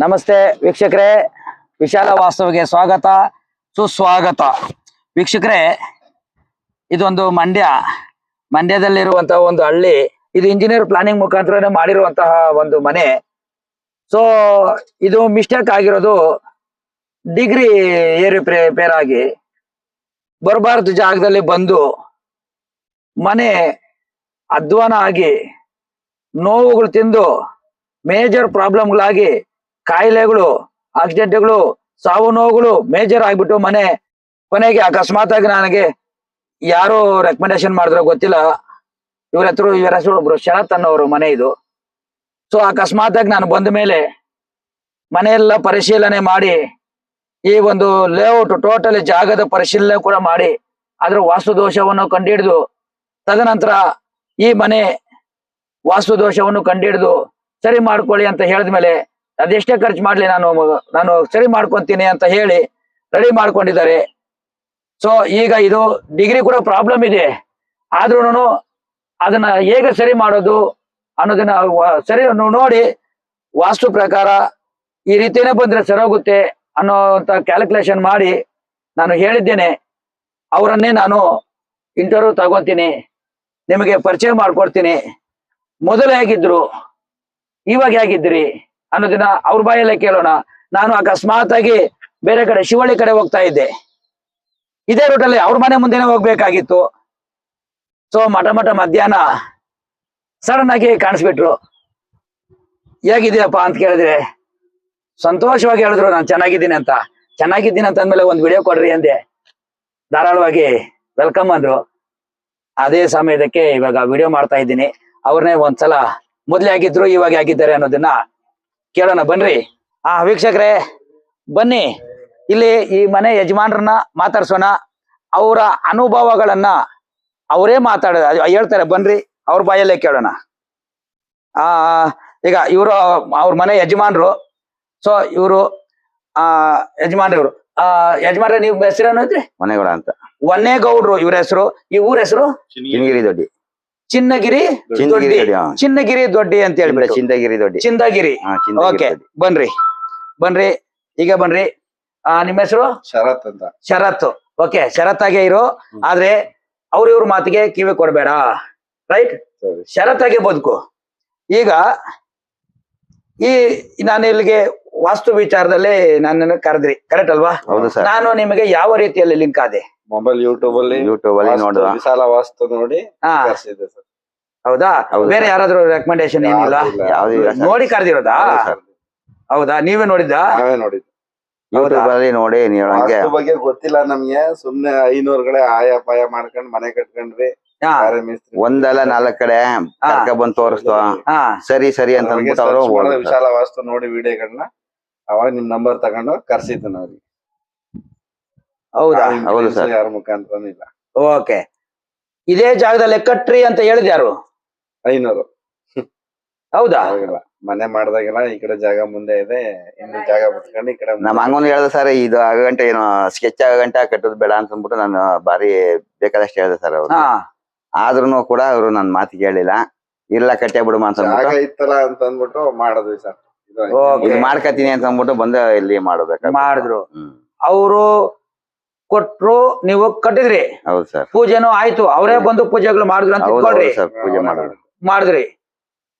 ನಮಸ್ತೆ ವೀಕ್ಷಕರೇ, ವಿಶಾಲ ವಾಸ್ತವಿಗೆ ಸ್ವಾಗತ, ಸುಸ್ವಾಗತ. ವೀಕ್ಷಕರೇ, ಇದೊಂದು ಮಂಡ್ಯ. ಮಂಡ್ಯದಲ್ಲಿರುವಂತಹ ಒಂದು ಹಳ್ಳಿ, ಇದು ಇಂಜಿನಿಯರ್ ಪ್ಲಾನಿಂಗ್ ಮುಖಾಂತರ ಮಾಡಿರುವಂತಹ ಒಂದು ಮನೆ. ಸೊ ಇದು ಮಿಸ್ಟೇಕ್ ಆಗಿರೋದು ಡಿಗ್ರಿ ಏರಿ ಪೇರ್ ಆಗಿ ಬರಬಾರದು ಜಾಗದಲ್ಲಿ ಬಂದು, ಮನೆ ಅಧ್ವಾನ ಆಗಿ, ನೋವುಗಳು ತಿಂದು ಮೇಜರ್ ಪ್ರಾಬ್ಲಮ್ಗಳಾಗಿ ಕಾಯಿಲೆಗಳು ಆಕ್ಸಿಡೆಂಟ್ಗಳು ಸಾವು ನೋವುಗಳು ಮೇಜರ್ ಆಗ್ಬಿಟ್ಟು ಮನೆ ಕೊನೆಗೆ ಅಕಸ್ಮಾತ್ ಆಗಿ ನನಗೆ ಯಾರು ರೆಕಮೆಂಡೇಶನ್ ಮಾಡಿದ್ರೋ ಗೊತ್ತಿಲ್ಲ. ಇವ್ರ ಹತ್ರ ಇವರ ಹೆಸರು ಒಬ್ರು ಶರತ್ ಅನ್ನೋರು ಮನೆ ಇದು. ಸೊ ಅಕಸ್ಮಾತ್ ಆಗಿ ನಾನು ಬಂದ ಮೇಲೆ ಮನೆಯೆಲ್ಲ ಪರಿಶೀಲನೆ ಮಾಡಿ, ಈ ಒಂದು ಲೇಔಟ್ ಟೋಟಲ್ ಜಾಗದ ಪರಿಶೀಲನೆ ಕೂಡ ಮಾಡಿ, ಅದರ ವಾಸ್ತು ದೋಷವನ್ನು ಕಂಡುಹಿಡಿದು, ತದನಂತರ ಈ ಮನೆ ವಾಸ್ತು ದೋಷವನ್ನು ಕಂಡುಹಿಡಿದು, ಸರಿ ಮಾಡ್ಕೊಳ್ಳಿ ಅಂತ ಹೇಳಿದ್ಮೇಲೆ ಅದೆಷ್ಟೇ ಖರ್ಚು ಮಾಡ್ಲಿ ನಾನು ನಾನು ಸರಿ ಮಾಡ್ಕೊಂತೀನಿ ಅಂತ ಹೇಳಿ ರೆಡಿ ಮಾಡ್ಕೊಂಡಿದ್ದಾರೆ. ಸೊ ಈಗ ಇದು ಡಿಗ್ರಿ ಕೂಡ ಪ್ರಾಬ್ಲಮ್ ಇದೆ. ಆದ್ರೂ ಅದನ್ನ ಹೇಗೆ ಸರಿ ಮಾಡೋದು ಅನ್ನೋದನ್ನ ಸರಿ ನೋಡಿ ವಾಸ್ತು ಪ್ರಕಾರ ಈ ರೀತಿನೇ ಬಂದ್ರೆ ಸರೋಗುತ್ತೆ ಅನ್ನೋಂತ ಕ್ಯಾಲ್ಕುಲೇಷನ್ ಮಾಡಿ ನಾನು ಹೇಳಿದ್ದೇನೆ. ಅವರನ್ನೇ ನಾನು ಇಂಟರ್ವ್ಯೂ ತಗೊಂತೀನಿ, ನಿಮಗೆ ಪರಿಚಯ ಮಾಡ್ಕೊಡ್ತೀನಿ. ಮೊದಲು ಹೇಗಿದ್ರು, ಇವಾಗ ಹೇಗಿದ್ರಿ ಅನ್ನೋದನ್ನ ಅವ್ರ ಬಾಯಲ್ಲೇ ಕೇಳೋಣ. ನಾನು ಅಕಸ್ಮಾತ್ ಆಗಿ ಬೇರೆ ಕಡೆ, ಶಿವಳ್ಳಿ ಕಡೆ ಹೋಗ್ತಾ ಇದ್ದೆ. ಇದೇ ರೂಟಲ್ಲಿ ಅವ್ರ ಮನೆ ಮುಂದೆನೆ ಹೋಗ್ಬೇಕಾಗಿತ್ತು. ಸೊ ಮಠ ಮಠ ಮಧ್ಯಾಹ್ನ ಸಡನ್ ಆಗಿ ಕಾಣಿಸ್ಬಿಟ್ರು. ಹೇಗಿದೆಯಪ್ಪ ಅಂತ ಕೇಳಿದ್ರೆ, ಸಂತೋಷವಾಗಿ ಹೇಳಿದ್ರು, ನಾನು ಚೆನ್ನಾಗಿದ್ದೀನಿ ಅಂತ. ಚೆನ್ನಾಗಿದ್ದೀನಿ ಅಂತ ಅಂದ್ಮೇಲೆ ಒಂದು ವಿಡಿಯೋ ಕೊಡ್ರಿ ಅಂದೆ. ಧಾರಾಳವಾಗಿ ವೆಲ್ಕಮ್ ಅಂದ್ರು. ಅದೇ ಸಮಯದಕ್ಕೆ ಇವಾಗ ವಿಡಿಯೋ ಮಾಡ್ತಾ ಇದ್ದೀನಿ. ಅವ್ರನ್ನೇ ಒಂದ್ಸಲ ಮೊದ್ಲೇ ಆಗಿದ್ರು, ಇವಾಗ ಆಗಿದ್ದಾರೆ ಅನ್ನೋದನ್ನ ಕೇಳೋಣ ಬನ್ರಿ. ಆ ವೀಕ್ಷಕರೇ ಬನ್ನಿ. ಇಲ್ಲಿ ಈ ಮನೆ ಯಜಮಾನ್ರನ್ನ ಮಾತಾಡ್ಸೋಣ. ಅವರ ಅನುಭವಗಳನ್ನ ಅವರೇ ಮಾತಾಡ ಹೇಳ್ತಾರೆ ಬನ್ರಿ ಅವ್ರ ಬಾಯಲ್ಲೇ ಕೇಳೋಣ. ಆ ಈಗ ಇವರು ಅವ್ರ ಮನೆ ಯಜಮಾನ್ರು. ಸೊ ಇವರು ಆ ಯಜಮಾನ್ರಿ ಇವರು ಆ ಯಜಮಾನ್ರೆ ನೀವು ಹೆಸರೇನು ಐತ್ರಿ ಮನೆಗೌಡ ಅಂತ. ಒನ್ನೇಗೌಡ್ರು ಇವ್ರ ಹೆಸರು. ಈ ಊರ ಹೆಸರು? ಚಿನ್ನಗಿರಿ ದೊಡ್ಡಿ. ಚಿನ್ನಗಿರಿ ಚಿನ್ನಗಿರಿ ದೊಡ್ಡಿ. ಹಾ. ಚಿನ್ನಗಿರಿ ದೊಡ್ಡಿ ಅಂತ ಹೇಳ್ಬಿಟ್ಟು ಚಿಂದಗಿರಿ ದೊಡ್ಡಿ. ಚಿಂದಗಿರಿ ಹಾ ಚಿಂದಗಿರಿ ಓಕೆ ದೊಡ್ಡಿ. ಬನ್ರಿ. ಬನ್ರಿ. ಈಗ ಬನ್ರಿ. ಆ ನಿಮ್ಮ ಹೆಸರು? ಶರತ್ ಅಂತ. ಶರತ್. ಓಕೆ ಶರತ್ ಆಗೇ ಇರು. ಆದ್ರೆ ಅವ್ರ ಇವ್ರ ಮಾತಿಗೆ ಕಿವಿ ಕೊಡ್ಬೇಡ. ರೈಟ್ ಸರಿ. ಶರತ್ ಆಗೇ ಬದುಕು. ಈಗ ಈ ನಾನು ಇಲ್ಲಿಗೆ ವಾಸ್ತು ವಿಚಾರದಲ್ಲಿ ನನ್ನನ್ನು ಕರೆದ್ರಿ. ಕರೆಕ್ಟ್ ಅಲ್ವಾ? ಹೌದು ಸರ್ ನಾನು ನಿಮಗೆ ಯಾವ ರೀತಿಯಲ್ಲಿ ಲಿಂಕ್ ಆದೆ? ಮೊಬೈಲ್ ಯೂಟ್ಯೂಬ್ ಅಲ್ಲಿ ಯೂಟ್ಯೂಬ್ ಅಲ್ಲಿ ನೋಡುವ. ವಿಶಾಲ ವಾಸ್ತು ನೋಡಿ ಹಾ. ಕರ್ಸಿದೆ ಸರ್. ಹೌದಾ? ಹೌದು ಬೇರೆ. ಯಾರಾದ್ರೂ ರೆಕಮೆಂಡೇಶನ್ ಏನಿಲ್ಲ ಯಾವ್ದು ಇಲ್ಲ ಸರ್. ನೋಡಿ ಕರೆದಿರೋದಾ? ಹೌದಾ ನೀವೇ ನೋಡಿದ್ದಾ? ನಾವೇ ನೋಡಿದ್ವಿ ಹೌದಾ? ಯೂಟ್ಯೂಬ್ ಅಲ್ಲಿ ನೋಡಿ ನೀವು ಹಂಗೆ. ವಾಸ್ತು ಬಗ್ಗೆ ಗೊತ್ತಿಲ್ಲ ನಮ್ಗೆ. ಸುಮ್ನೆ ಐನೂರ್ಗಳೇ ಆಯ ಪಾಯ ಮಾಡ್ಕೊಂಡ್ ಮನೆ ಕಟ್ಕೊಂಡ್ರಿ. ಹಾ. ಬೇರೆ ಮೇಸ್ತ್ರಿ ಒಂದಲ್ಲ ನಾಲ್ಕ್ ಕಡೆ ಕರ್ಕ ಬಂದ್ ತೋರಿಸ್ತು. ಹಾ. ಸರಿ ಸರಿ ಅಂತ ಅವ್ರಿಗೆ ಅಂದ್ಬಿಟ್ಟು ಅವರು ಮಾಡಿದ್ರೆ ವಿಶಾಲ ವಾಸ್ತು ನೋಡಿ ವಿಡಿಯೋಗಳನ್ನ ಅವಾಗ ನಿಮ್ ನಂಬರ್ ತಗೊಂಡು ಕರ್ಸಿದ್ದು ನಾವ್ ಹೌದಾ? ಹೌದು ಸರ್. ಯಾರ ಇಲ್ಲ ಓಕೆ. ಇದೇ ಜಾಗದಲ್ಲಿ ಕಟ್ರಿ ಅಂತ ಹೇಳಿದ ಯಾರು? ಐನೂರು. ಹೌದಾ? ಮನೆ ಮಾಡ್ದಾಗೆಲ್ಲ ಈ ಕಡೆ ಜಾಗ ಮುಂದೆ ಇದೆ ಇನ್ನು ಜಾಗ ಬಿಟ್ಕೊಂಡು ಈ ಕಡೆ ನಮ್ಮ ಹಂಗೊಂದು ಹೇಳ್ದೆ ಸರ್ ಇದು ಆಗಂಟ ಏನು ಸ್ಕೆಚ್ ಆಗ ಗಂಟೆ ಕಟ್ಟೋದು ಬೇಡ ಅಂತ ಅಂದ್ಬಿಟ್ಟು ನಾನು ಬಾರಿ ಬೇಕಾದಷ್ಟು ಹೇಳ್ದೆ ಸರ್ ಅವ್ರು. ಹಾ. ಆದ್ರೂ ಕೂಡ ಅವರು ನನ್ ಮಾತು ಕೇಳಿಲ್ಲ ಇಲ್ಲ ಕಟ್ಟೆ ಬಿಡುಮ ಅಂತ ಜಾಗ ಅಂದ್ಬಿಟ್ಟು ಇತ್ತಲ್ಲ ಅಂತ ಅಂದ್ಬಿಟ್ಟು ಮಾಡಿದ್ವಿ ಸರ್. ಇದು Okay. ಮಾಡ್ಕತೀನಿ ಅಂತ ಅಂದ್ಬಿಟ್ಟು ಬಂದು ಇಲ್ಲಿ ಮಾಡ್ಬೇಕು. ಮಾಡಿದ್ರು. ಹ್ಮ್. ಅವರು ಕೊಟ್ರು ನೀವು ಕಟ್ಟಿದ್ರಿ. ಹೌದು ಸರ್. ಪೂಜೆನೂ ಆಯ್ತು. ಅವರೇ ಬಂದು ಪೂಜೆಗಳು ಮಾಡಿದ್ರು ಅಂತ ಹೌದು ಸರ್ ಪೂಜೆ ಮಾಡೋದು ಮಾಡಿದ್ರಿ.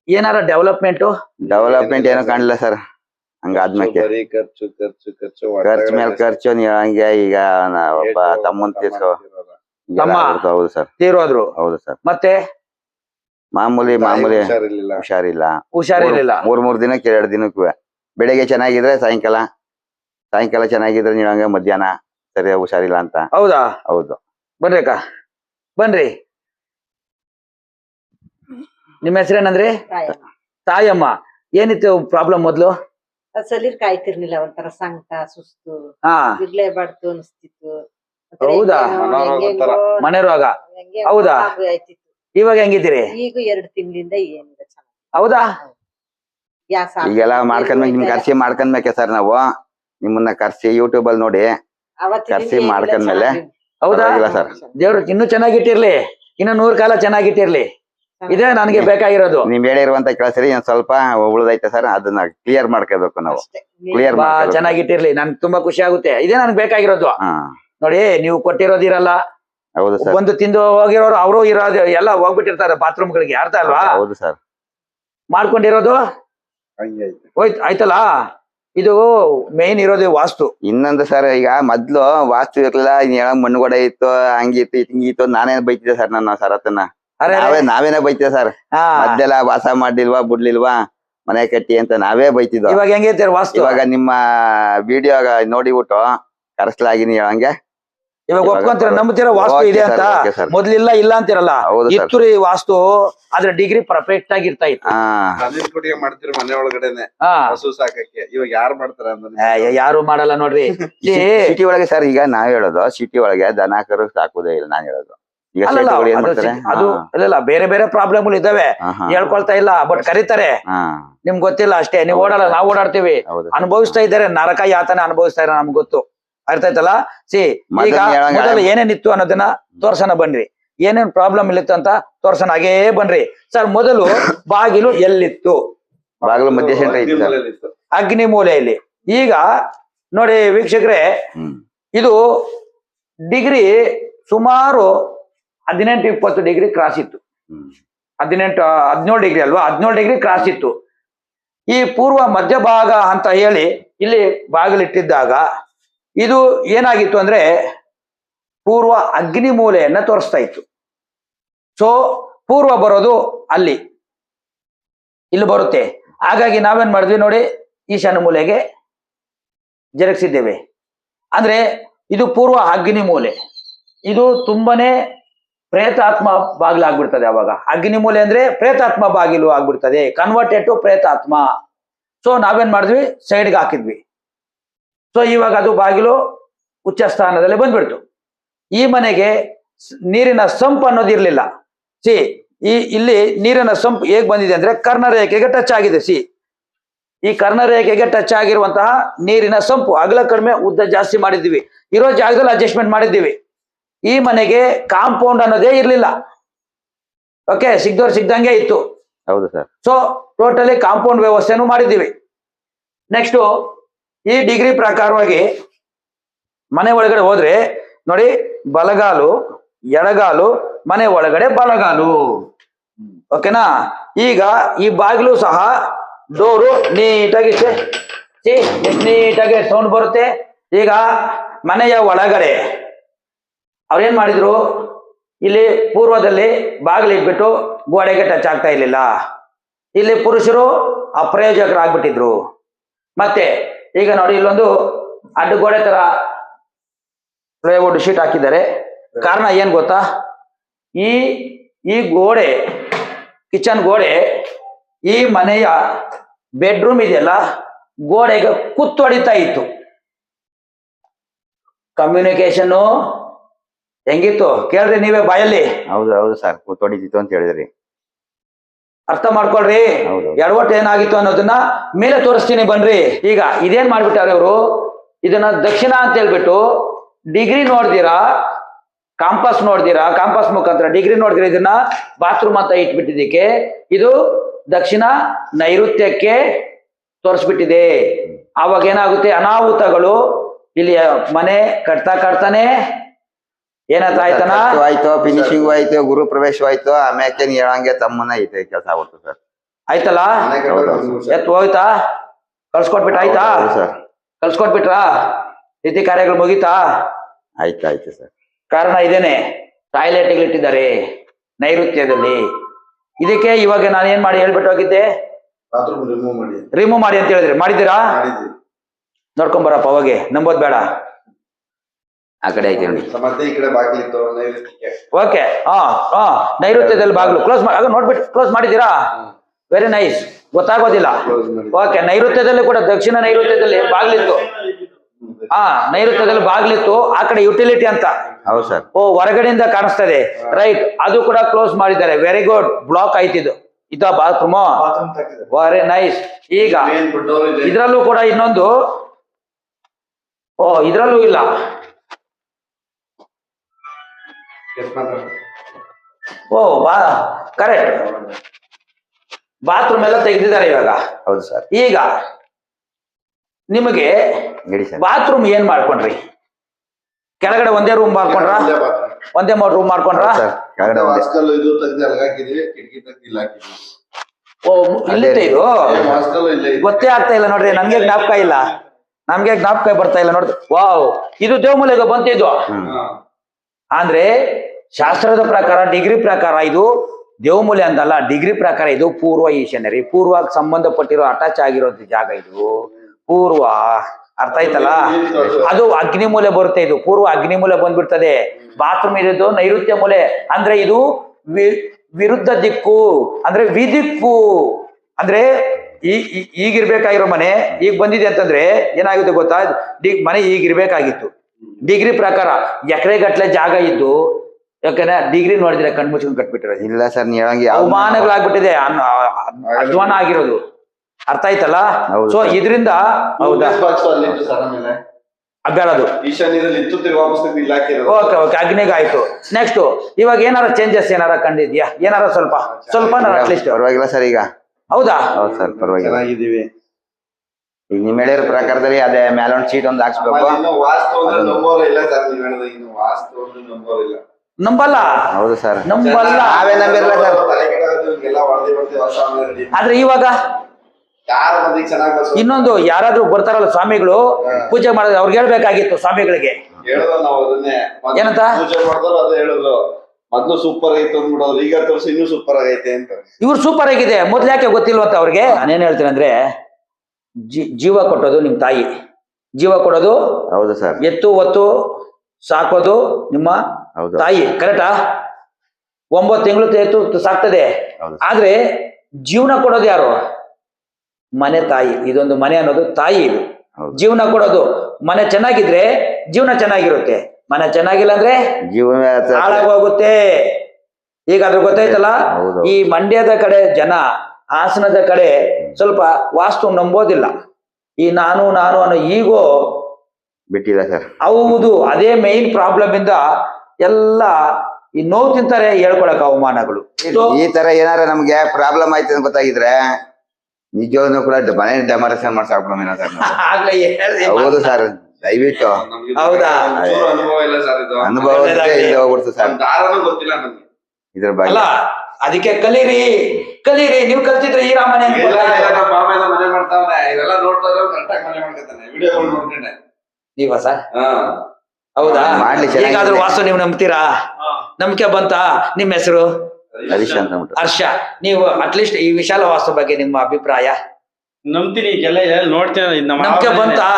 ಏನಾರ ಡೆವಲಪ್ಮೆಂಟ್? ಡೆವಲಪ್ಮೆಂಟ್ ಏನೋ ಕಾಣಲ್ಲ ಸರ್. ಹಂಗಾದ್ಮೇಲೆ ಬರೀ ಖರ್ಚು ಖರ್ಚು ಖರ್ಚು ಖರ್ಚು ಮೇಲೆ ಖರ್ಚು ನೀವ್ ಹಂಗೆ ಈಗ ನಾ ಒಬ್ಬ ತಮ್ಮನ್ ತೀರ್ಸೋ ತಮ್ಮ? ಹೌದು ಸರ್. ತೀರೋದ್ರು. ಹೌದು ಸರ್. ಮತ್ತೆ? ಮಾಮೂಲಿ ಮಾಮೂಲಿ ಹುಷಾರಿರ್ಲಿಲ್ಲ. ಹುಷಾರಿಲ್ಲ. ಹುಷಾರಿರ್ಲಿಲ್ಲ. ಮೂರ್ ಮೂರ್ ದಿನಕ್ಕೆ ಎರಡ್ ದಿನಕ್ಕೂ. ಬೆಳಿಗ್ಗೆ ಚೆನ್ನಾಗಿದ್ರೆ ಸಾಯಂಕಾಲ. ಸಾಯಂಕಾಲ ಚೆನ್ನಾಗಿದ್ರೆ ನೀವು ಹಂಗೆ ಮಧ್ಯಾಹ್ನ. ಸರಿ ಹುಷಾರಿಲ್ಲ ಅಂತ. ಹೌದಾ? ಹೌದು. ಬನ್ರಿ ಅಕ್ಕ. ಬನ್ರಿ. ನಿಮ್ಮ ಹೆಸರೇನಂದ್ರಿ ತಾಯಮ್ಮ. ಏನಿತ್ತು ಪ್ರಾಬ್ಲಮ್ ಮೊದ್ಲು? ಅದ್ ಸಲೀರ್ ಕಾಯ್ತಿರ್ಲಿಲ್ಲ ಒಂಥರ ಸಂಕಟ ಸುಸ್ತು. ಹಾ. ಇರ್ಲೇಬಾರ್ದು ಅನಿಸ್ತಿತ್ತು. ಹೌದಾ? ಮನೆ ರೋಗ. ಹೌದಾ? ಇವಾಗ ಹೆಂಗಿದ್ದೀರಿ? ಈಗ ಎರಡ್ ತಿಂಗಳಿಂದ ಏನಿಲ್ಲ ಹೌದಾ? ಈಗೆಲ್ಲ ಮಾಡ್ಕೊಂಡ್ಮೇಲೆ ನಿಮ್ಗೆ ಕರ್ಸಿ ಮಾಡ್ಕೊಂಡ್ಮೇಕೆ ಸರ್ ನಾವು. ನಿಮ್ಮನ್ನ ಕರ್ಸಿ ಯೂಟ್ಯೂಬ್ ಅಲ್ಲಿ ನೋಡಿ. ಕರ್ಸಿ ಮಾಡ್ಕೊಂಡ್ಮೇಲೆ ಹೌದಾ? ಸರ್. ದೇವ್ರು ಇನ್ನೂ ಚೆನ್ನಾಗಿಟ್ಟಿರ್ಲಿ. ಇನ್ನು ನೂರ್ ಕಾಲ ಚೆನ್ನಾಗಿಟ್ಟಿರ್ಲಿ. ಇದೇ ನನಗೆ ಬೇಕಾಗಿರೋದು. ನೀವ್ ಹೇಳಿರುವಂತ ಕೆಲಸ ಒಂದ್ ಸ್ವಲ್ಪ ಉಳಿದೈತೆ ಸರ್ ಅದನ್ನ ಕ್ಲಿಯರ್ ಮಾಡ್ಕೋಬೇಕು ನಾವು. ಕ್ಲಿಯರ್ ಬಾ ಚೆನ್ನಾಗಿಟ್ಟಿರ್ಲಿ. ನನ್ಗೆ ತುಂಬಾ ಖುಷಿ ಆಗುತ್ತೆ. ಇದೇ ನನ್ಗೆ ಬೇಕಾಗಿರೋದು. ಹಾ. ನೋಡಿ ನೀವು ಕೊಟ್ಟಿರೋದಿರಲ್ಲ. ಹೌದು ಸರ್. ಒಂದು ತಿಂದು ಹೋಗಿರೋರು ಅವರು ಇರೋದು ಎಲ್ಲ ಹೋಗ್ಬಿಟ್ಟಿರ್ತಾರೆ ಬಾತ್ರೂಮ್ ಗಳಿಗೆ ಅರ್ಥ ಅಲ್ವಾ? ಹೌದು ಸರ್. ಮಾಡ್ಕೊಂಡಿರೋದು? ಹೋಯ್ತು ಆಯ್ತಲ್ಲ? ಇದು ಮೇನ್ ಇರೋದು ವಾಸ್ತು. ಇನ್ನೊಂದು ಸರ್ ಈಗ ಮೊದ್ಲು ವಾಸ್ತು ಇರ್ಲಿಲ್ಲ ಇನ್ ಮಣ್ಣು ಕೂಡ ಇತ್ತು ಹಂಗಿತ್ತು ಹಿಂಗಿತ್ತು ನಾನೇ ಬೈತಿದ್ದೆ ಸರ್ ನನ್ನ ಸರ್ ಹತ್ತನ್ನ. ಅರೆ ನಾವೇ ನಾವೇನೇ ಬೈತಿದ್ದೆ ಸರ್. ಹಾ. ಮದ್ದೆಲ್ಲ ವಾಸ ಮಾಡ್ಲಿಲ್ವಾ ಬಿಡ್ಲಿಲ್ವಾ ಮನೆ ಕಟ್ಟಿ ಅಂತ ನಾವೇ ಬೈತಿದ್ವಿ ಇವಾಗ ಹೆಂಗೈತೆ ವಾಸ್ತು? ಇವಾಗ ನಿಮ್ಮ ವಿಡಿಯೋ ನೋಡಿಬಿಟ್ಟು ಕರೆಸ್ಲಾಗಿನಿ ಹೇಳಂಗೆ ಇವಾಗ ಒಪ್ಕೊಂತೀರ? ನಂಬ್ತೀರ ವಾಸ್ತು ಇದೆ ಅಂತ? ಮೊದ್ಲಿಲ್ಲ ಇಲ್ಲ ಅಂತಿರಲ್ಲ? ಇತ್ತು ರೀ ವಾಸ್ತು ಆದ್ರೆ ಡಿಗ್ರಿ ಪರ್ಫೆಕ್ಟ್ ಆಗಿರ್ತಾ ಇತ್ತು. ಹಾ. ತಂದಿನ ಕೊಟ್ಟಿಗೆ ಮಾಡ್ತಿರೋ ಮನೆ ಒಳಗಡೆನೆ. ಹಾ. ಹಸು ಸಾಕಕ್ಕೆ. ಇವಾಗ ಯಾರು ಮಾಡ್ತಾರ ಯಾರು ಮಾಡಲ್ಲ ನೋಡ್ರಿ. ಸಿಟಿ ಒಳಗೆ ಸರ್ ಈಗ ನಾವ್ ಹೇಳೋದು ಸಿಟಿ ಒಳಗೆ ದನ ಕರು ಸಾಕುದೇ ಇಲ್ಲ ನಾನ್ ಹೇಳೋದು. ಅದು ಇಲ್ಲ ಬೇರೆ ಬೇರೆ ಪ್ರಾಬ್ಲಮ್ ಇದಾವೆ ಹೇಳ್ಕೊಳ್ತಾ ಇಲ್ಲ ಬಟ್ ಕರೀತಾರೆ. ನಿಮ್ಗೆ ಗೊತ್ತಿಲ್ಲ ಅಷ್ಟೇ ನೀವು ಓಡಲ್ಲ ನಾವು ಓಡಾಡ್ತೀವಿ. ಹೌದು ಅನುಭವಿಸ್ತಾ ಇದ್ದಾರೆ ನರಕ ಯಾತನೆ ಅನುಭವಿಸ್ತಾ ಇರೋ ನಮ್ಗೆ ಗೊತ್ತು. ಅರ್ಥ ಆಯ್ತಲ್ಲ? ಸಿ ಈಗ ಮೊದಲು ಏನೇನಿತ್ತು ಅನ್ನೋದನ್ನ ತೋರ್ಸನ ಬನ್ರಿ. ಏನೇನ್ ಪ್ರಾಬ್ಲಮ್ ಇಲ್ಲಿತ್ತು ಅಂತ ತೋರ್ಸನ ಹಾಗೇ ಬನ್ರಿ. ಸರ್ ಮೊದಲು ಬಾಗಿಲು ಎಲ್ಲಿತ್ತು? ಬಾಗಿಲು ಮಧ್ಯ ಅಗ್ನಿ ಮೂಲೆಯಲ್ಲಿ ಈಗ ನೋಡಿ ವೀಕ್ಷಕರೇ ಇದು ಡಿಗ್ರಿ ಸುಮಾರು ಹದಿನೆಂಟು ಇಪ್ಪತ್ತು ಡಿಗ್ರಿ ಕ್ರಾಸ್ ಇತ್ತು. ಹದಿನೆಂಟು ಹದಿನೇಳು ಡಿಗ್ರಿ ಅಲ್ವಾ? ಹದಿನೇಳು ಡಿಗ್ರಿ ಕ್ರಾಸ್ ಇತ್ತು. ಈ ಪೂರ್ವ ಮಧ್ಯಭಾಗ ಅಂತ ಹೇಳಿ ಇಲ್ಲಿ ಬಾಗಿಲಿಟ್ಟಿದ್ದಾಗ ಇದು ಏನಾಗಿತ್ತು ಅಂದ್ರೆ ಪೂರ್ವ ಅಗ್ನಿ ಮೂಲೆಯನ್ನ ತೋರಿಸ್ತಾ ಇತ್ತು. ಸೊ ಪೂರ್ವ ಬರೋದು ಅಲ್ಲಿ. ಇಲ್ಲಿ ಬರುತ್ತೆ. ಹಾಗಾಗಿ ನಾವೇನ್ ಮಾಡಿದ್ವಿ ನೋಡಿ, ಈಶಾನ್ಯ ಮೂಲೆಗೆ ಜರಗಿಸಿದ್ದೇವೆ. ಅಂದ್ರೆ ಇದು ಪೂರ್ವ ಅಗ್ನಿ ಮೂಲೆ. ಇದು ತುಂಬಾನೇ ಪ್ರೇತಾತ್ಮ ಬಾಗಿಲು ಆಗ್ಬಿಡ್ತದೆ ಅವಾಗ. ಅಗ್ನಿ ಮೂಲೆ ಅಂದ್ರೆ ಪ್ರೇತಾತ್ಮ ಬಾಗಿಲು ಆಗ್ಬಿಡ್ತದೆ. Converted to ಪ್ರೇತಾತ್ಮ. ಸೊ ನಾವೇನ್ ಮಾಡಿದ್ವಿ? ಸೈಡ್ಗೆ ಹಾಕಿದ್ವಿ. ಸೊ ಇವಾಗ ಅದು ಬಾಗಿಲು ಉಚ್ಚ ಸ್ಥಾನದಲ್ಲಿ ಬಂದ್ಬಿಡ್ತು. ಈ ಮನೆಗೆ ನೀರಿನ ಸಂಪ್ ಅನ್ನೋದು ಇರಲಿಲ್ಲ. ಸಿ ಈ ಇಲ್ಲಿ ನೀರಿನ ಸಂಪ್ ಹೇಗ್ ಬಂದಿದೆ ಅಂದ್ರೆ ಕರ್ಣರೇಖೆಗೆ ಟಚ್ ಆಗಿದೆ ಸಿ. ಈ ಕರ್ಣರೇಖೆಗೆ ಟಚ್ ಆಗಿರುವಂತಹ ನೀರಿನ ಸಂಪು ಅಗಲ ಕಡಿಮೆ ಉದ್ದ ಜಾಸ್ತಿ ಮಾಡಿದ್ದೀವಿ. ಇರೋ ಜಾಗದಲ್ಲಿ ಅಡ್ಜಸ್ಟ್ಮೆಂಟ್ ಮಾಡಿದ್ದೀವಿ. ಈ ಮನೆಗೆ ಕಾಂಪೌಂಡ್ ಅನ್ನೋದೇ ಇರಲಿಲ್ಲ. ಓಕೆ ಸಿಗ್ದವ್ರು ಸಿಗ್ದಂಗೆ ಇತ್ತು. ಹೌದು ಸರ್. ಸೊ ಟೋಟಲಿ ಕಾಂಪೌಂಡ್ ವ್ಯವಸ್ಥೆನು ಮಾಡಿದ್ದೀವಿ. ನೆಕ್ಸ್ಟು ಈ ಡಿಗ್ರಿ ಪ್ರಕಾರವಾಗಿ ಮನೆ ಒಳಗಡೆ ಹೋದ್ರೆ ನೋಡಿ ಬಲಗಾಲು, ಎಡಗಾಲು, ಮನೆ ಒಳಗಡೆ ಬಲಗಾಲು. ಓಕೆನಾ? ಈಗ ಈ ಬಾಗಿಲು ಸಹ ಡೋರು ನೀಟಾಗಿ ನೀಟಾಗಿ ಸೌಂಡ್ ಬರುತ್ತೆ. ಈಗ ಮನೆಯ ಒಳಗಡೆ ಅವ್ರೇನ್ ಮಾಡಿದ್ರು? ಇಲ್ಲಿ ಪೂರ್ವದಲ್ಲಿ ಬಾಗಿಲು ಇಟ್ಬಿಟ್ಟು ಗೋಡೆಗೆ ಟಚ್ ಆಗ್ತಾ ಇರ್ಲಿಲ್ಲ. ಇಲ್ಲಿ ಪುರುಷರು ಅಪ್ರಯೋಜಕರಾಗ್ಬಿಟ್ಟಿದ್ರು. ಮತ್ತೆ ಈಗ ನೋಡಿ ಇಲ್ಲೊಂದು ಅಡ್ಡಗೋಡೆ ತರ ಪ್ಲೇವುಡ್ ಶೀಟ್ ಹಾಕಿದ್ದಾರೆ. ಕಾರಣ ಏನ್ ಗೊತ್ತಾ? ಈ ಈ ಗೋಡೆ ಕಿಚನ್ ಗೋಡೆ, ಈ ಮನೆಯ ಬೆಡ್ರೂಮ್ ಇದೆಯಲ್ಲ, ಗೋಡೆಗೆ ಕುತ್ತೊಡಿತಾ ಇತ್ತು. ಕಮ್ಯುನಿಕೇಶನ್ ಹೆಂಗಿತ್ತು? ಕೇಳ್ರಿ ನೀವೇ ಬಾಯಲ್ಲಿ. ಹೌದು ಹೌದು ಸರ್ ಕೂತ್ಕೊಂಡಿತ್ತು ಅಂತ ಹೇಳಿದ್ರಿ. ಅರ್ಥ ಮಾಡ್ಕೊಳ್ರಿ. ಎಡವಟ್ ಎಡವಟ್ಟು ಏನಾಗಿತ್ತು ಅನ್ನೋದನ್ನ ಮೇಲೆ ತೋರಿಸ್ತೀನಿ ಬನ್ರಿ. ಈಗ ಇದೇನ್ ಮಾಡ್ಬಿಟ್ಟಾರೆ ಅವರು? ಇದನ್ನ ದಕ್ಷಿಣ ಅಂತ ಹೇಳ್ಬಿಟ್ಟು ಡಿಗ್ರಿ ನೋಡ್ದಿರಾ? ಕಾಂಪಸ್ ನೋಡ್ದಿರಾ? ಕಾಂಪಸ್ ಮುಖಾಂತರ ಡಿಗ್ರಿ ನೋಡಿದ್ರೆ ಇದನ್ನ? ಬಾತ್ರೂಮ್ ಅಂತ ಇಟ್ಬಿಟ್ಟಿದ್ದಕ್ಕೆ. ಇದು ದಕ್ಷಿಣ ನೈಋತ್ಯಕ್ಕೆ ತೋರಿಸ್ಬಿಟ್ಟಿದೆ. ಅವಾಗ ಏನಾಗುತ್ತೆ? ಅನಾಹುತಗಳು. ಇಲ್ಲಿ ಮನೆ ಕಟ್ತಾ ಕಟ್ತಾನೆ ಆಯ್ತನ ಖರ್ಚು ಆಯ್ತು ಫಿನಿಶಿಂಗ್ ಆಯ್ತು ಗುರು ಪ್ರವೇಶ ಆಯ್ತು ಹೇಳಂಗೆ ತಮ್ಮನ ಐತೆ ಕೆಲಸ ಆಗುತ್ತೆ ಸರ್. ಆಯ್ತಲ್ಲ? ಎತ್ ಹೋಯ್ತಾ? ಕಳ್ಸ್ಕೊಟ್ಬಿಟ್ಟ ಆಯ್ತಾ? ಸರ್. ಕಳ್ಸ್ಕೊಟ್ಬಿಟ್ರಾ? ರೀತಿ ಕಾರ್ಯಗಳು ಮುಗೀತಾ? ಆಯ್ತು ಆಯ್ತು ಸರ್. ಕಾರಣ ಇದೇನೆ. ಟಾಯ್ಲೆಟ್ ಇಟ್ಟಿದ್ದಾರೆ ನೈಋತ್ಯದಲ್ಲಿ. ಇದಕ್ಕೆ ಇವಾಗ ನಾನು ಏನ್ ಮಾಡಿ ಹೇಳ್ಬಿಟ್ಟು ಹೋಗಿದ್ದೆ? ಬಾತ್ರೂಮ್ ರಿಮೂವ್ ಮಾಡಿ. ರಿಮೂವ್ ಮಾಡಿ ಅಂತ ಹೇಳಿದ್ರೆ. ಮಾಡಿದ್ದೀರಾ? ನೋಡ್ಕೊಂಬರಪ್ಪ ಅವಾಗೆ ನಂಬೋದ್ ಬೇಡ. ಆ ಕಡೆ ಐತೆ ನೋಡಿ. ಓಕೆ ಹಾ ಹಾ ನೈಋತ್ಯದಲ್ಲಿ ಬಾಗಿಲು. ಕ್ಲೋಸ್ ಮಾಡಿ ಆಗ ನೋಡ್ಬಿಟ್ಟು ಕ್ಲೋಸ್ ಮಾಡಿದ್ದೀರಾ? ವೆರಿ ನೈಸ್ ಗೊತ್ತಾಗೋದಿಲ್ಲ. ಓಕೆ ನೈಋತ್ಯದಲ್ಲಿ ಕೂಡ ದಕ್ಷಿಣ ನೈಋತ್ಯದಲ್ಲಿ ಬಾಗ್ಲಿತ್ತು. ಹಾ ನೈಋತ್ಯದಲ್ಲಿ ಬಾಗ್ಲಿತ್ತು. ಆ ಕಡೆ ಯುಟಿಲಿಟಿ ಅಂತ. ಹೌದು ಸರ್. ಓ ಹೊರಗಡೆಯಿಂದ ಕಾಣಿಸ್ತದೆ. ರೈಟ್ ಅದು ಕೂಡ ಕ್ಲೋಸ್ ಮಾಡಿದ್ದಾರೆ. ವೆರಿ ಗುಡ್ ಬ್ಲಾಕ್ ಆಯ್ತಿದ್ದು ಇದು. ಬಾತ್ರೂಮ್. ವೆರಿ ನೈಸ್ ಈಗ ಇದ್ರಲ್ಲೂ ಕೂಡ ಇನ್ನೊಂದು. ಓ ಇದ್ರಲ್ಲೂ ಇಲ್ಲ. ಓ ಬಾ ಕರೆಕ್ಟ್ ಬಾತ್ರೂಮ್ ಎಲ್ಲ ತೆಗೆದಿದ್ದಾರೆ ಇವಾಗ. ಹೌದು ಸರ್ ಈಗ ನಿಮಗೆ ಹೇಳಿ ಸರ್ ಬಾತ್ರೂಮ್ ಏನ್ ಮಾಡ್ಕೊಂಡ್ರಿ? ಕೆಳಗಡೆ ಒಂದೇ ರೂಮ್ ಮಾಡ್ಕೊಂಡ್ರ? ಒಂದೇ. ರೂಮ್ ಮಾಡ್ಕೊಂಡ್ರ? ಓ ಇಲ್ಲಿತ್ತೆ ಇದು. ಗೊತ್ತೇ ಆಗ್ತಾ ಇಲ್ಲ ನೋಡ್ರಿ ನನ್ಗೆ ಜ್ಞಾಪಕ ಇಲ್ಲ. ನಮ್ಗೆ ಜ್ಞಾಪಕ ಬರ್ತಾ ಇಲ್ಲ ನೋಡ್ರಿ. ವಾವ್ ಇದು ದೇವಮೂಲೆಗೆ ಬಂತಿದ್ದು. ಹ್ಮ್ ಅಂದ್ರೆ ಶಾಸ್ತ್ರದ ಪ್ರಕಾರ ಡಿಗ್ರಿ ಪ್ರಕಾರ ಇದು ದೇವಮೂಲೆ ಅಂತಲ್ಲ. ಡಿಗ್ರಿ ಪ್ರಕಾರ ಇದು ಪೂರ್ವ ಈಶಾನ್ಯರಿ ಪೂರ್ವಕ್ಕೆ ಸಂಬಂಧಪಟ್ಟಿರೋ ಅಟ್ಯಾಚ್ ಆಗಿರೋ ಜಾಗ ಇದು. ಪೂರ್ವ, ಅರ್ಥ ಆಯ್ತಲ್ಲ? ಅದು ಅಗ್ನಿ ಮೂಲೆ ಬರುತ್ತೆ ಇದು. ಪೂರ್ವ ಅಗ್ನಿ ಮೂಲೆ ಬಂದ್ಬಿಡ್ತದೆ. ಬಾತ್ರೂಮ್ ಇರೋದು ನೈಋತ್ಯ ಮೂಲೆ. ಅಂದ್ರೆ ಇದು ವಿರುದ್ಧ ದಿಕ್ಕು. ಅಂದ್ರೆ ವಿದಿಕ್ಕು. ಅಂದ್ರೆ ಈ- ಈಗಿರ್ಬೇಕಾಗಿರೋ ಮನೆ, ಈಗ ಬಂದಿದೆ ಅಂತಂದ್ರೆ ಏನಾಗುತ್ತೆ ಗೊತ್ತಾ? ಡಿ, ಮನೆ ಈಗಿರ್ಬೇಕಾಗಿತ್ತು. ಡಿಗ್ರಿ ಪ್ರಕಾರ ಎಕರೆ ಗಟ್ಟಲೆ ಜಾಗ ಇದ್ದು ಯಾಕಂದ್ರೆ ಡಿಗ್ರಿ ನೋಡಿದ್ರೆ ಕಣ್ಮುಚ್ಕೊಂಡ್ ಕಟ್ಬಿಟ್ರೆ ಇಲ್ಲ ಸರ್ ನೀವು ಹೇಳಂಗೆ ಯಾವ ಅವಮಾನಗಳಾಗ್ಬಿಟ್ಟಿದೆ. ಅನ್- ಅಧ್ವಾನ ಆಗಿರೋದು. ಅರ್ಥ ಆಯ್ತಲ್ಲ? ಹೌದು ಸೊ. ಇದರಿಂದ ಹೌದಾ? Notice box ಅಲ್ಲಿತ್ತು ಸರ್ ಆಮೇಲೆ ಅಬ್ಬೇಳದು ಈಶಾನ್ಯದಲ್ಲಿ ಇತ್ತು ತಿರ್ಗಿ ವಾಪಸ್ ತೆಗ್ದು ಇಲ್ಲ ಹಾಕಿರೋದು ಓಕೆ ಓಕೆ ಅಗ್ನಿಗೆ ಆಯ್ತು ನೆಕ್ಸ್ಟ್ ಇವಾಗ ಏನಾರ ಚೇಂಜಸ್ ಏನಾರ ಕಂಡಿದ್ಯಾ? ಏನಾರ ಸ್ವಲ್ಪ ಸ್ವಲ್ಪ ಅಟ್ಲೀಸ್ಟ್ ಪರವಾಗಿಲ್ಲ ಸರ್ ಈಗ. ಹೌದಾ? ಹೌದು ಸರ್ ಪರವಾಗಿಲ್ಲ. ಈಗ ನಿಮ್ ಹೇಳಿರೋ ಪ್ರಕಾರದಲ್ಲಿ ಅದೇ ಮೇಲೆ ಒಂದು ಶೀಟ್ ಒಂದು ಹಾಕ್ಸ್ಬೇಕು. ಆಮೇಲೆ ಇನ್ನು ವಾಸ್ತು ಅಂದ್ರೆ ನಂಬೋರ್ ಇಲ್ಲ ಸರ್ ನೀವ್ ಹೇಳಿದ ಇನ್ನು ವಾಸ್ತು ಅಂದ್ರೆ ನಂಬೋರ್ ಇಲ್ಲ. ನಂಬಲ್ಲ. ಹೌದು ಸರ್. ನಂಬಲ್ಲ. ನಾವೇ ನಂಬಿರಲ್ಲ ಸರ್. ಆದ್ರೆ ಇವಾಗ ಚೆನ್ನಾಗಿ ಇನ್ನೊಂದು ಯಾರಾದ್ರೂ ಬರ್ತಾರಲ್ಲ ಸ್ವಾಮಿಗಳು ಪೂಜೆ ಮಾಡಿದ್ರೆ ಅವ್ರಿಗೆ ಹೇಳ್ಬೇಕಾಗಿತ್ತು ಸ್ವಾಮಿಗಳಿಗೆ. ಏನಂತ? ಪೂಜೆ ಮಾಡಿದ್ರು ಅದೇ ಹೇಳಿದ್ರು ಮೊದ್ಲು ಸೂಪರ್ ಐತೆ ಅಂದ್ಬಿಡೋದು. ಈಗ ತೋರಿಸಿ ಇನ್ನೂ ಸೂಪರ್ ಆಗೈತೆ ಅಂತ. ಇವ್ರು ಸೂಪರ್ ಆಗಿದೆ. ಮೊದ್ಲು ಯಾಕೆ ಗೊತ್ತಿಲ್ವಂತ ಅವ್ರಿಗೆ? ನಾನೇನ್ ಹೇಳ್ತೀನಿ ಅಂದ್ರೆ ಜೀವ ಕೊಟ್ಟೋದು ನಿಮ್ ತಾಯಿ. ಜೀವ ಕೊಡೋದು ಹೌದು ಸರ್. ಎತ್ತು ಒತ್ತು ಸಾಕೋದು ನಿಮ್ಮ ತಾಯಿ ಕರೆಕ್ಟಾ ಒಂಬತ್ತು ತಿಂಗಳು ತೇತು ಸಾಕ್ತದೆ. ಆದ್ರೆ ಜೀವನ ಕೊಡೋದು ಯಾರು? ಮನೆ ತಾಯಿ. ಇದೊಂದು ಮನೆ ಅನ್ನೋದು ತಾಯಿ ಇದು. ಜೀವನ ಕೊಡೋದು. ಮನೆ ಚೆನ್ನಾಗಿದ್ರೆ ಜೀವನ ಚೆನ್ನಾಗಿರುತ್ತೆ. ಮನೆ ಚೆನ್ನಾಗಿಲ್ಲ ಅಂದ್ರೆ ಜೀವನ ಹಾಳಾಗೋಗುತ್ತೆ. ಈಗ ಅದ್ರ ಗೊತ್ತಾಯ್ತಲ್ಲ ಈ ಮಂಡ್ಯದ ಕಡೆ ಜನ ಹಾಸನದ ಕಡೆ ಸ್ವಲ್ಪ ವಾಸ್ತು ನಂಬೋದಿಲ್ಲ. ಈ ನಾನು ನಾನು ಅನ್ನೋ ಈಗೋ ಬಿಟ್ಟಿಲ್ಲ ಸರ್. ಹೌದು. ಅದೇ ಮೇನ್ ಪ್ರಾಬ್ಲಮ್ ಇಂದ ಎಲ್ಲ ಈ ನೋವು ತಿಂತಾರೆ ಹೇಳ್ಕೊಳಕ್ ಅವಮಾನಗಳು. ಈ ತರ ಏನಾರ ನಮ್ಗೆ ಪ್ರಾಬ್ಲಮ್ ಆಯ್ತು ಅಂತ ಗೊತ್ತಾಗಿದ್ರೆ ನಿಜವಾಗ್ಲೂ ಕೂಡ ಮನೆ ಡೆಮಾರೇಷನ್ ಏನೋ ಸರ್ ನಾವು. ಆಗ್ಲೇ ಹೇಳ್ದೆ. ಹೌದು ಸರ್. ದಯವಿಟ್ಟು. ನಮ್ಗೆ ಹೌದಾ? ಒಂಚೂರು ಅನುಭವ ಇಲ್ಲ ಸರ್ ಇದು. ಅನುಭವ ಇಲ್ಲಿ ಹೋಗ್ಬಿಡ್ತು ಸರ್. ಒಂದ್ ದಾರನೂ ಗೊತ್ತಿಲ್ಲ ನಮ್ಗೆ. ಇದ್ರ ಬಗ್ಗೆ. ಅಲ್ಲ ಅದಕ್ಕೆ ಕಲೀರಿ ಕಲೀರಿ ನೀವು ಕಲ್ತಿದ್ರೆ ಈ ರಾಮನೆ ಅಂತ ಇಲ್ಲ, ಇಲ್ಲ, ಗೊತ್ತಾಯ್ತು. ನಮ್ಮ ಮಾಮ ಎಲ್ಲ ಮನೆ ಮಾಡ್ತಾವನೆ. ಇವೆಲ್ಲ ನೋಡ್ತಾ ಇದ್ರೆ ಕರೆಕ್ಟಾಗಿ ಮನೆ ಮಾಡ್ಕೊತಾನೆ. ವಿಡಿಯೋಗಳು ನೋಡ್ಕೊಂಡೆ. ನೀವಾ ಸರ್? ಹಾ. ಹೌದಾ. ಈಗಾದ್ರೂ ವಾಸ್ತು ನೀವು ನಂಬ್ತೀರಾ? ನಂಬಿಕೆ ಬಂತಾ? ನಿಮ್ಮ ಹೆಸರು? ಹರೀಶ್ ಅಂತ ಹರ್ಷ. ನೀವು ಅಟ್ಲೀಸ್ಟ್ ಈ ವಿಶಾಲ ವಾಸು ಬಗ್ಗೆ ನಿಮ್ಮ ಅಭಿಪ್ರಾಯ? ನಂಬ್ತೀನಿ ನೋಡ್ತೀನಿ ನಂಬಿಕೆ. ಬಂತಾ?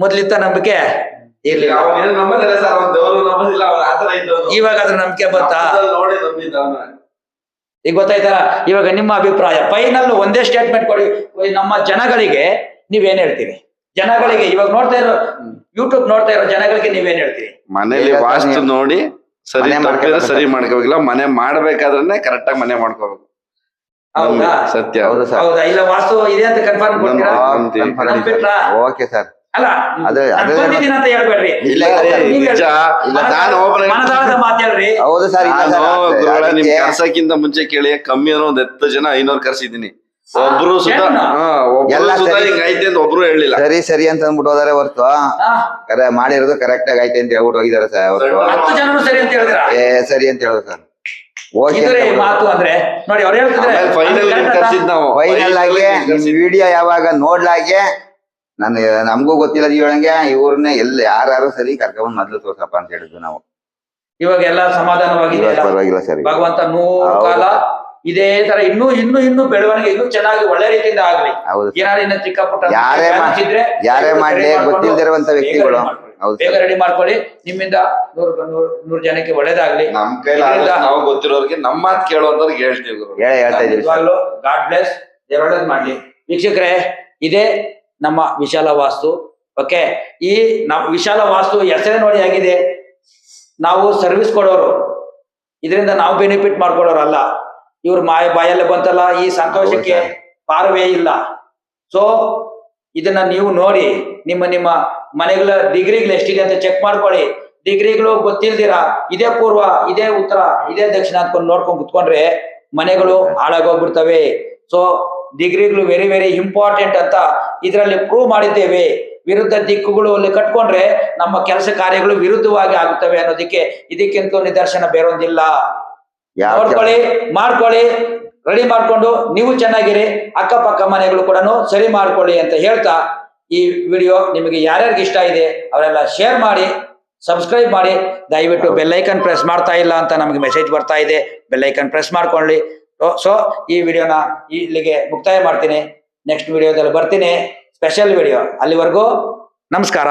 ಮೊದ್ಲಿತ್ತ ನಂಬಿಕೆ? ಇವಾಗ ಅದ್ರ ನಂಬಿಕೆ ಬಂತಾ? ಈಗ ಗೊತ್ತಾಯ್ತಲ್ಲ ಇವಾಗ ನಿಮ್ಮ ಅಭಿಪ್ರಾಯ. ಫೈನಲ್ ಒಂದೇ ಸ್ಟೇಟ್ಮೆಂಟ್ ಕೊಡಿ. ನಮ್ಮ ಜನಗಳಿಗೆ ನೀವೇನ್ ಹೇಳ್ತೀರಿ? ಜನಗಳಿಗೆ ಇವಾಗ ನೋಡ್ತಾ ಇರೋ ಯೂಟ್ಯೂಬ್ ನೋಡ್ತಾ ಇರೋ ಜನಗಳಿಗೆ ನೀವೇನ್ ಹೇಳ್ತೀರಿ? ಮನೇಲಿ ವಾಸ್ತು ನೋಡಿ ಸರಿ ತಪ್ಪಿದ್ರೆ ಮಾಡ್ಕೊಬೇಕು. ಸರಿ ಮಾಡ್ಕೋಬೇಕಿಲ್ಲ ಮನೆ ಮಾಡ್ಬೇಕಾದ್ರೆ ಕರೆಕ್ಟ್ ಆಗಿ ಮನೆ ಮಾಡ್ಕೋಬೇಕು. ಹೌದಾ? ಸತ್ಯ. ಹೌದು ಸರ್. ಹೌದಾ? ಇಲ್ಲ ವಾಸ್ತು ಇದೆ ಅಂತ ಕನ್ಫರ್ಮ್ ಕೊಡ್ತೀರಾ? ಓಕೆ ಸರ್ ಅಲ್ಲ ಅದು- ನಾನ್ ಅದು- ಬಂದಿದ್ದೀನಿ ಅಂತ ಹೇಳ್ಬೇಡ್ರಿ. ಇಲ್ಲ ನಿಜ. ನಾನು ಒಬ್ಬನೇ ಮನದಾಳದ ಮಾತು ಹೌದು ಸರ್ ನಾನು ನಿಮ್ ಕರ್ಸಕ್ಕಿಂತ ಮುಂಚೆ ಕೇಳಿ ಕಮ್ಮಿ ಅನ್ನೋ ಒಂದ್ ಹತ್ತು ಜನ ಐನೂರು ಕರ್ಸಿದೀನಿ ಒಬ್ರು ಸುತ ಎಲ್ಲ. ಐತೆ ಅಂತ ಒಬ್ರು ಹೇಳಿಲ್ಲ ಸರಿ ಸರಿ ಅಂತ ಅಂದ್ಬಿಟ್ಟು ಹೋದಾರೆ ಹೊರ್ತು ಕರೆ ಮಾಡಿರೋದು ಕರೆಕ್ಟ್ ಆಗಿ ಐತೆ ಅಂತ ಹೇಳ್ಬಿಟ್ಟು ಹೋಗಿದಾರೆ ಸರ್ ಸರಿ ಅಂತ ಹೇಳಿದ್ರ? ಏ ಸರಿ ಅಂತ ಹೇಳಿದ್ರು ಸರ್. ಓಕೆ ಇದ್ರೆ ಈ ಮಾತು ಅಂದ್ರೆ ನೋಡಿ ಅವ್ರು ಹೇಳ್ತಿದ್ರೆ ಫೈನಲ್ ಕರ್ಸಿದ್ ನಾವು. ಫೈನಲ್ ಆಗಿ ವಿಡಿಯೋ ಯಾವಾಗ ನೋಡ್ಲಾಗೆ ನನ್ ನಮಗೂ ಗೊತ್ತಿಲ್ಲ ಹೇಳಂಗೆ ಇವ್ರನ್ನೇ ಎಲ್ಲ ಯಾರು ಸರಿ ಕರ್ಕೊಂಡ್ ಮೊದ್ಲು ತೋರ್ಸಪ್ಪ ಅಂತ ಹೇಳಿದ್ವಿ ನಾವು. ಇವಾಗ ಎಲ್ಲ ಸಮಾಧಾನವಾಗಿ ಪರವಾಗಿಲ್ಲ ಸರಿ. ಭಗವಂತ ನೂರು. ಕಾಲ ಇದೇ ತರ ಇನ್ನು ಇನ್ನು ಇನ್ನು ಬೆಳವಣಿಗೆ ಇನ್ನು ಚೆನ್ನಾಗಿ ಒಳ್ಳೆ ರೀತಿಯಿಂದ ಆಗ್ಲಿ. ಹೌದು. ಏನಾದ್ರು ಇನ್ನ ಚಿಕ್ಕ ಪುಟ್ಟ ಯಾರೇ ಮಾಡ್ತಿದ್ರೆ ಯಾರೇ ಮಾಡ್ಲಿ ಗೊತ್ತಿಲ್ದಿರುವಂತ ವ್ಯಕ್ತಿಗಳು. ಬೇಗ ರೆಡಿ ಮಾಡ್ಕೊಳ್ಳಿ. ನಿಮ್ಮಿಂದ ನೂರು ನೂರ್ ಜನಕ್ಕೆ ಒಳ್ಳೇದಾಗ್ಲಿ. ನಮ್ ಕೈಲಿ ನಾವು ಗೊತ್ತಿರೋರಿಗೆ ನಮ್ಮ ಮಾತು ಕೇಳುವಂತವ್ರಿಗೆ ಹೇಳ್ತೀವಿ ಹೇಳ್ತಾ ಇದೀವಿ ಗಾಡ್ ಬ್ಲೆಸ್. ಒಳ್ಳೇದ್ ಮಾಡ್ಲಿ. ವೀಕ್ಷಕರೇ ಇದೇ ನಮ್ಮ ವಿಶಾಲ ವಾಸ್ತು. ಓಕೆ ಈ ನಮ್ಮ ವಿಶಾಲ ವಾಸ್ತು ಹೆಸರೇ ನೋಡಿ ಆಗಿದೆ ನಾವು ಸರ್ವಿಸ್ ಕೊಡೋರು. ಇದರಿಂದ ನಾವು ಬೆನಿಫಿಟ್ ಮಾಡ್ಕೊಳ್ಳೋರು ಅಲ್ಲ ಇವ್ರ ಮಾಯ ಬಾಯಲ್ಲಿ ಬಂತಲ್ಲ ಈ ಸಂತೋಷಕ್ಕೆ ಪಾರವೇ ಇಲ್ಲ. ಸೊ ಇದನ್ನ ನೀವು ನೋಡಿ ನಿಮ್ಮ ನಿಮ್ಮ ಮನೆಗಳ ಡಿಗ್ರಿಗಳು ಎಷ್ಟಿದೆ ಅಂತ ಚೆಕ್ ಮಾಡ್ಕೊಳ್ಳಿ. ಡಿಗ್ರಿಗಳು ಗೊತ್ತಿಲ್ದಿರ? ಇದೇ ಪೂರ್ವ ಇದೇ ಉತ್ತರ ಇದೇ ದಕ್ಷಿಣ ಅಂದ್ಕೊಂಡು ನೋಡ್ಕೊಂಡು ಕುತ್ಕೊಂಡ್ರೆ ಮನೆಗಳು ಹಾಳಾಗೋಗ್ಬಿಡ್ತವೆ. ಸೊ ಡಿಗ್ರಿಗಳು ವೆರಿ ವೆರಿ ಇಂಪಾರ್ಟೆಂಟ್ ಅಂತ ಇದರಲ್ಲಿ ಪ್ರೂವ್ ಮಾಡಿದ್ದೇವೆ. ವಿರುದ್ಧ ದಿಕ್ಕುಗಳು ಅಲ್ಲಿ ಕಟ್ಕೊಂಡ್ರೆ ನಮ್ಮ ಕೆಲಸ ಕಾರ್ಯಗಳು ವಿರುದ್ಧವಾಗಿ ಆಗುತ್ತವೆ ಅನ್ನೋದಕ್ಕೆ ಇದಕ್ಕಿಂತ ನಿದರ್ಶನ ಬೇರೊಂದಿಲ್ಲ. ನೋಡ್ಕೊಳ್ಳಿ ಮಾಡ್ಕೊಳ್ಳಿ ರೆಡಿ ಮಾಡ್ಕೊಂಡು ನೀವು ಚೆನ್ನಾಗಿರಿ ಅಕ್ಕಪಕ್ಕ ಮನೆಗಳು ಕೂಡ ಸರಿ ಮಾಡ್ಕೊಳ್ಳಿ ಅಂತ ಹೇಳ್ತಾ ಈ ವಿಡಿಯೋ ನಿಮಗೆ ಯಾರ್ಯಾರಿಗೆ ಇಷ್ಟ ಇದೆ ಅವರೆಲ್ಲ ಶೇರ್ ಮಾಡಿ ಸಬ್ಸ್ಕ್ರೈಬ್ ಮಾಡಿ. ದಯವಿಟ್ಟು ಬೆಲ್ಲೈಕನ್ ಪ್ರೆಸ್ ಮಾಡ್ತಾ ಇಲ್ಲ ಅಂತ ನಮಗೆ ಮೆಸೇಜ್ ಬರ್ತಾ ಇದೆ. ಬೆಲ್ಲೈಕನ್ ಪ್ರೆಸ್ ಮಾಡ್ಕೊಳ್ಳಿ. ಸೊ ಈ ವಿಡಿಯೋನ ಇಲ್ಲಿಗೆ ಮುಕ್ತಾಯ ಮಾಡ್ತೀನಿ. ನೆಕ್ಸ್ಟ್ ವಿಡಿಯೋದಲ್ಲಿ ಬರ್ತೀನಿ. Special video. ಅಲ್ಲಿವರೆಗೂ ನಮಸ್ಕಾರ.